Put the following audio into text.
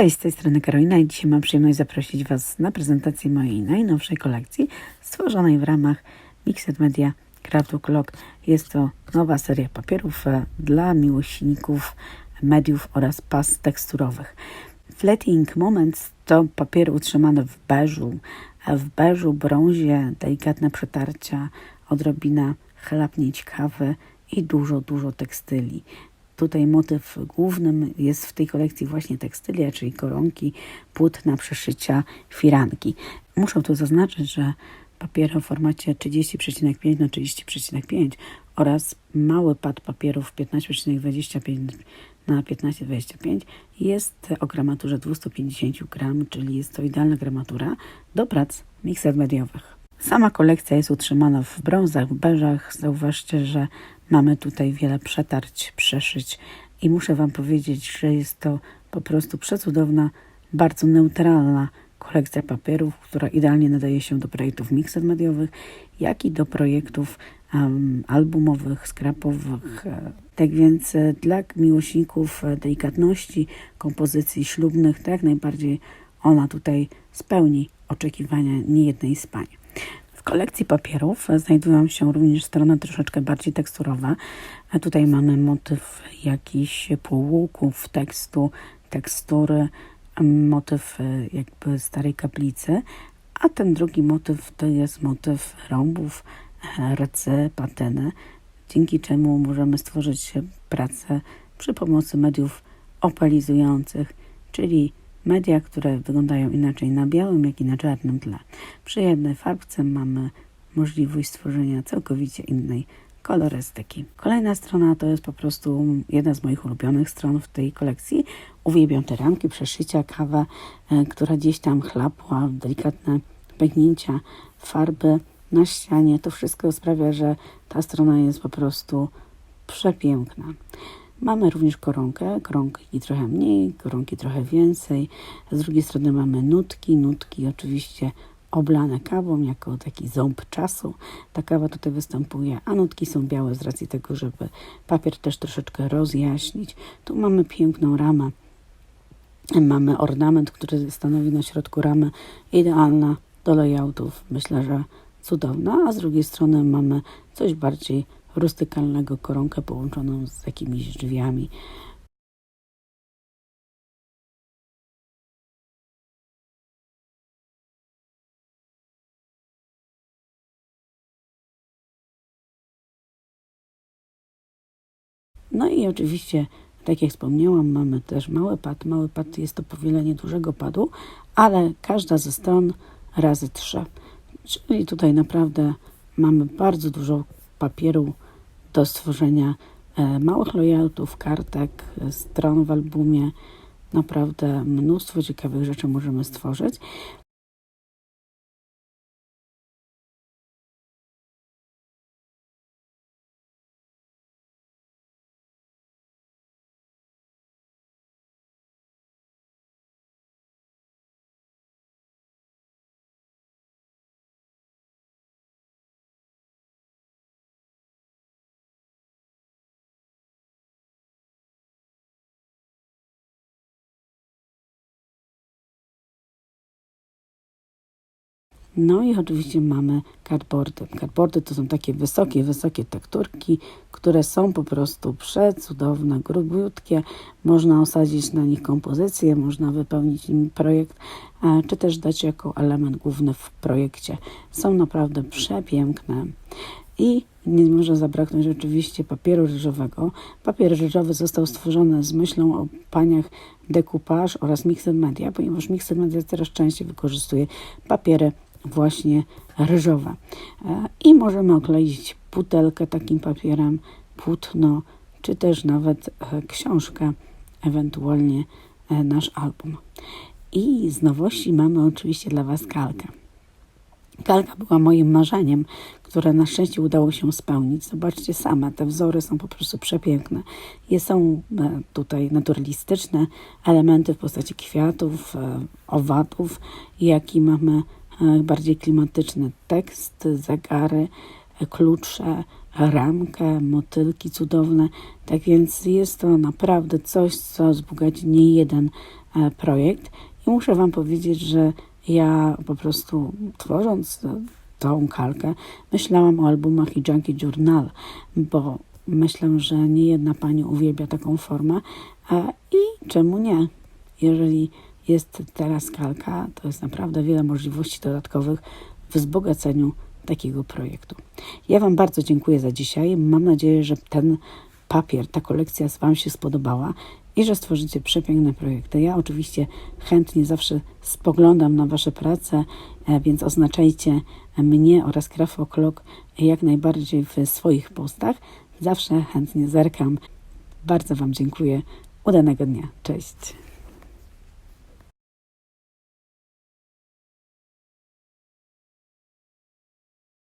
Cześć, z tej strony Karolina i dzisiaj mam przyjemność zaprosić Was na prezentację mojej najnowszej kolekcji stworzonej w ramach Mixed Media Craftbook Log. Jest to nowa seria papierów e, dla miłośników mediów oraz pas teksturowych. Fleeting Moments to papiery utrzymane w beżu, a w beżu, brązie, delikatne przetarcia, odrobina chlapnić kawy i dużo, dużo tekstyli. Tutaj motyw głównym jest w tej kolekcji właśnie tekstylia, czyli koronki, płótna, przeszycia, firanki. Muszę tu zaznaczyć, że papiery w formacie 30,5 na 30,5 oraz mały pad papierów 15,25 na 15,25 jest o gramaturze 250 gram, czyli jest to idealna gramatura do prac mixer mediowych. Sama kolekcja jest utrzymana w brązach, w beżach. Zauważcie, że mamy tutaj wiele przetarć, przeszyć i muszę Wam powiedzieć, że jest to po prostu przecudowna, bardzo neutralna kolekcja papierów, która idealnie nadaje się do projektów mixed mediowych, jak i do projektów um, albumowych, skrapowych. Tak więc e, dla miłośników e, delikatności, kompozycji ślubnych, tak najbardziej ona tutaj spełni oczekiwania niejednej z pań. W kolekcji papierów znajdują się również strony troszeczkę bardziej teksturowe. Tutaj mamy motyw jakichś półłuków tekstu, tekstury, motyw e, jakby starej kaplicy, a ten drugi motyw to jest motyw rąbów, e, rcy, patyny, dzięki czemu możemy stworzyć pracę przy pomocy mediów opalizujących, czyli media, które wyglądają inaczej na białym, jak i na czarnym tle. Przy jednej farbce mamy możliwość stworzenia całkowicie innej kolorystyki. Kolejna strona to jest po prostu jedna z moich ulubionych stron w tej kolekcji. Uwielbiam te ramki, przeszycia, kawę, e, która gdzieś tam chlapła, delikatne pęknięcia farby na ścianie. To wszystko sprawia, że ta strona jest po prostu przepiękna. Mamy również koronkę, koronki trochę mniej, koronki trochę więcej. Z drugiej strony mamy nutki, nutki oczywiście oblane kawą jako taki ząb czasu. Ta kawa tutaj występuje, a nutki są białe z racji tego, żeby papier też troszeczkę rozjaśnić. Tu mamy piękną ramę. Mamy ornament, który stanowi na środku ramy idealna do layoutów. Myślę, że cudowna, a z drugiej strony mamy coś bardziej rustykalnego koronkę połączoną z jakimiś drzwiami. No i oczywiście, tak jak wspomniałam, mamy też mały pad. Mały pad jest to powielenie dużego padu, ale każda ze stron razy trzy. Czyli tutaj naprawdę mamy bardzo dużo papieru do stworzenia e, małych layoutów, kartek, e, stron w albumie. Naprawdę mnóstwo ciekawych rzeczy możemy stworzyć. No i oczywiście mamy cardboardy. Cardboardy to są takie wysokie, wysokie tekturki, które są po prostu przecudowne, grubiutkie. Można osadzić na nich kompozycję, można wypełnić nimi projekt, czy też dać jako element główny w projekcie. Są naprawdę przepiękne. I nie może zabraknąć oczywiście papieru ryżowego. Papier ryżowy został stworzony z myślą o paniach decoupage oraz mixed media, ponieważ mixed media coraz częściej wykorzystuje papiery właśnie ryżowe. E, I możemy okleić butelkę takim papierem, płótno, czy też nawet e, książkę, ewentualnie e, nasz album. I z nowości mamy oczywiście dla Was kalkę. Kalka była moim marzeniem, które na szczęście udało się spełnić. Zobaczcie same, te wzory są po prostu przepiękne. Są tutaj naturalistyczne elementy w postaci kwiatów, owadów, jak i mamy bardziej klimatyczny tekst, zegary, e, klucze, ramkę, motylki cudowne. Tak więc jest to naprawdę coś, co wzbogaci nie jeden e, projekt i muszę Wam powiedzieć, że ja po prostu tworząc e, tą kalkę myślałam o albumach i Junkie Journal, bo myślę, że nie jedna Pani uwielbia taką formę e, i czemu nie? Jeżeli jest teraz kalka, to jest naprawdę wiele możliwości dodatkowych w wzbogaceniu takiego projektu. Ja Wam bardzo dziękuję za dzisiaj. Mam nadzieję, że ten papier, ta kolekcja Wam się spodobała i że stworzycie przepiękne projekty. Ja oczywiście chętnie zawsze spoglądam na Wasze prace, e, więc oznaczajcie mnie oraz Grafoklog jak najbardziej w swoich postach. Zawsze chętnie zerkam. Bardzo Wam dziękuję. Udanego dnia. Cześć.